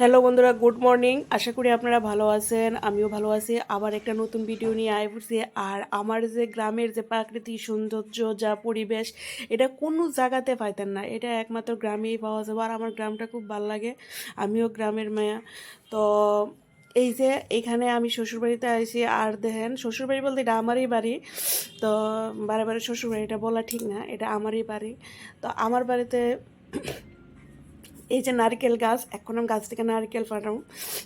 Hello বন্ধুরা, good morning. আশা করি আপনারা ভালো আছেন, আমিও ভালো আছি। আবার একটা নতুন ভিডিও নিয়ে আয় পড়ছি আর আমার যে গ্রামের যে প্রাকৃতিক সৌন্দর্য, যা পরিবেশ, এটা কোনো জায়গাতে পাইতেন না। এটা একমাত্র গ্রামেই পাওয়া যাবে। আর আমার গ্রামটা খুব ভালো লাগে। আমিও গ্রামের মেয়া। তো এই যে এখানে আমি শ্বশুরবাড়িতে আসি আর দেখেন, শ্বশুরবাড়ি বলতে এটা আমারই বাড়ি। তো বারে বারে শ্বশুরবাড়ি এটা বলা ঠিক না, এটা আমারই বাড়ি। তো আমার বাড়িতে এই যে নারকেল গাছ, এখন আমি গাছ থেকে নারকেল ফাড়াম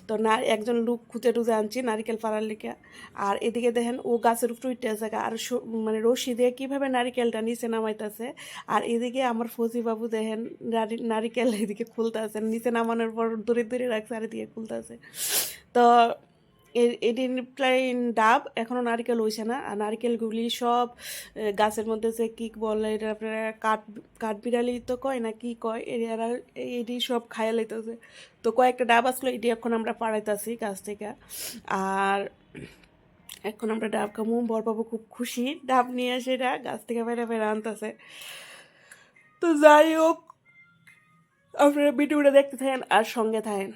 তো না, একজন লোক খুঁজে টুজে আনছি নারকেল ফাড়ার লিখে আর এদিকে দেখেন, ও গাছের উপর উঠতে আছে আর মানে রশি দিয়ে কীভাবে নারিকেলটা নিচে নামাইতেছে। আর এদিকে আমার ফজি বাবু দেখেন, নারি- নারিকেল এদিকে খুলতে নিচে নামানোর পর দূরে দূরে রাখছে আর এদিকে খুলতে তো এ- এটি প্রায় ডাব এখনও নারকেল হইছে না। আর নারকেলগুলি সব গাছের মধ্যে যে কি বলে এটা আপনারা কাঠ কাঠবিড়ালি তো কয় না কি কয়, এরা এটি সব খাইয়া লাইতেছে। তো কয়েকটা ডাব আসলো, এটি এখন আমরা পাড়াইতেছি গাছ থেকে। আর এখন আমরা ডাব খামু, বরবাবু খুব খুশি ডাব নিয়ে সেটা গাছ থেকে বেড়ে বেড়ে আনতেছে। তো যাই হোক, আপনারা ভিডিওটা দেখতে থাকেন আর সঙ্গে থাকেন।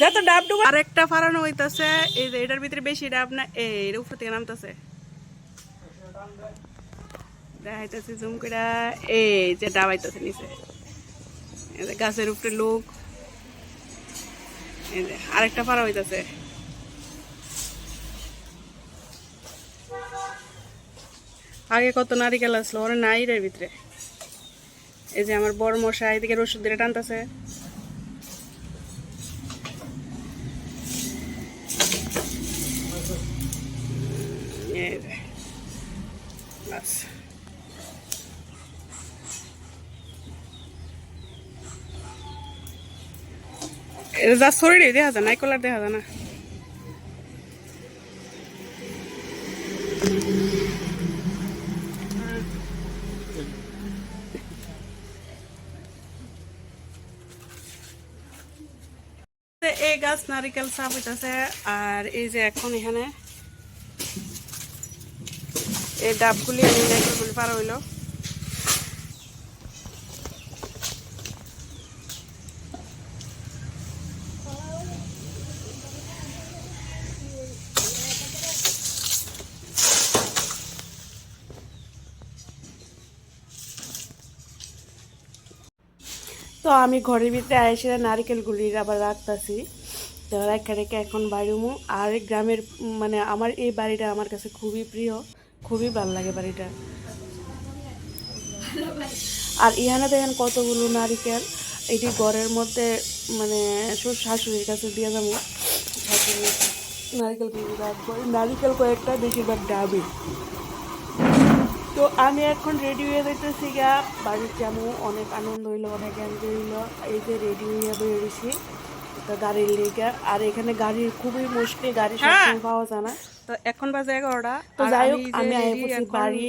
যত ডাব ডুব আরেকটা ফারানো হইতাছে, এই যে এটার ভিতরে বেশি ডাব না এর উপর থেকে নামতাছে। দেখাইতেছে জুম করে এই যে ডাব আইতাছে নিচে। গাছের উপরে লোক। আরেকটা ফারা হইতাছে। আগে কত নারিকেল আসলো, ওরা নাই এর ভিতরে। এই যে আমার বড় মশা এদিকে রসুন দিয়ে টানতেছে। এই যে বাস এটা যা শরীরে দেখা যায় নাই কলার দেখা যায় না এই গাছ নারিকেল সাপ হইতাছে আর এই যে এখন এখানে এই ডাবগুলি আমি নারিকেলগুলি পারা হইল। তো আমি ঘরের ভিতরে এসে নারকেলগুলির আবার রাখতেছি। তো রেখে রেখে এখন বাড়িমু আর গ্রামের মানে আমার এই বাড়িটা আমার কাছে খুবই প্রিয়। খুবই ভালো লাগে বাড়িটা। আর ইহানে দেখেন কতগুলো নারিকেল এটি ঘরের মধ্যে মানে শাশুড়ির কাছে দিয়ে যাব। শাশুড়ি নারিকেলগুলো নারিকেল কয়েকটা বেশিরভাগ ডাবি। তো আমি এখন রেডি হয়ে যাইতেছি গা। বাড়ির যাব অনেক আনন্দ হইল অনেক এনজয় হইল। এই যে রেডি হয়ে বেরিয়েছি তো গাড়ির লেগে। আর এখানে গাড়ির খুবই মুশকিল গাড়ি সবসময় পাওয়া যায় না। তো এখন বাজে এগারোটা। তো যাই হোক আমি আই বাড়ি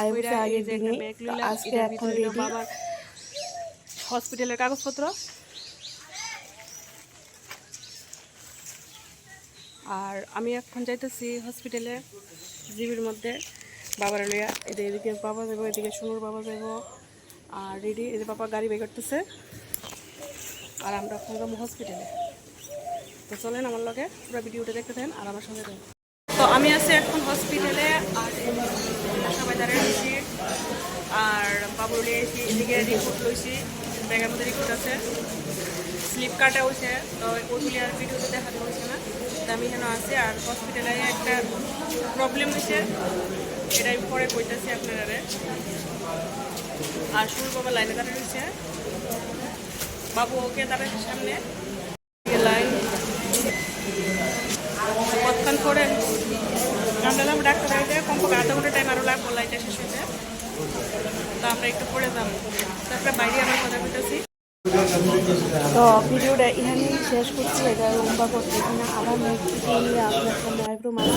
আই আগের দিনে। আজকে এখন রেডি বাবার হসপিটালের কাগজপত্র। আর আমি এখন যাইতেছি হসপিটালে জিবির মধ্যে। বাবার লইয়া এদের এদিকে বাবা যাব এদিকে সুনুর বাবা যাব আর রেডি এদের বাবা গাড়ি বের করতেছে। আর আমরা এখন যাব হসপিটালে তো চলেন আমার লগে পুরো ভিডিওটা দেখতে থাকেন আর আমার সঙ্গে তো আমি আছি এখন হসপিটালে আর সবাই দাঁড়িয়ে রয়েছি আর বাবু লিয়েছি এদিকে রিপোর্ট লইছি, ব্যাগের মধ্যে রিপোর্ট আছে। স্লিপ কাটা হয়েছে তো ওইগুলি আর ভিডিওতে দেখাতে হয়েছে না। তো আমি এখানে আছি, আর হসপিটালে একটা প্রবলেম হয়েছে এটাই পরে কইতেছি আপনারা আর শুরু বাবা লাইনে দাঁড়িয়ে রয়েছে বাবু ওকে দাঁড়াচ্ছে সামনে লাইন কতক্ষণ করে এলাম ডাক্তার বাড়িতে কমপক্ষে আধা ঘণ্টা টাইম আরও লাগবো লাইনটা শেষ তো আমরা একটু পড়ে যাব। তারপরে বাইরে আমার কথা বলতেছি। তো ভিডিওটা এখানেই শেষ করছি। এটা লম্বা করতে এখানে আবার ভিডিও নিয়ে আপনার আইব্রো মাছ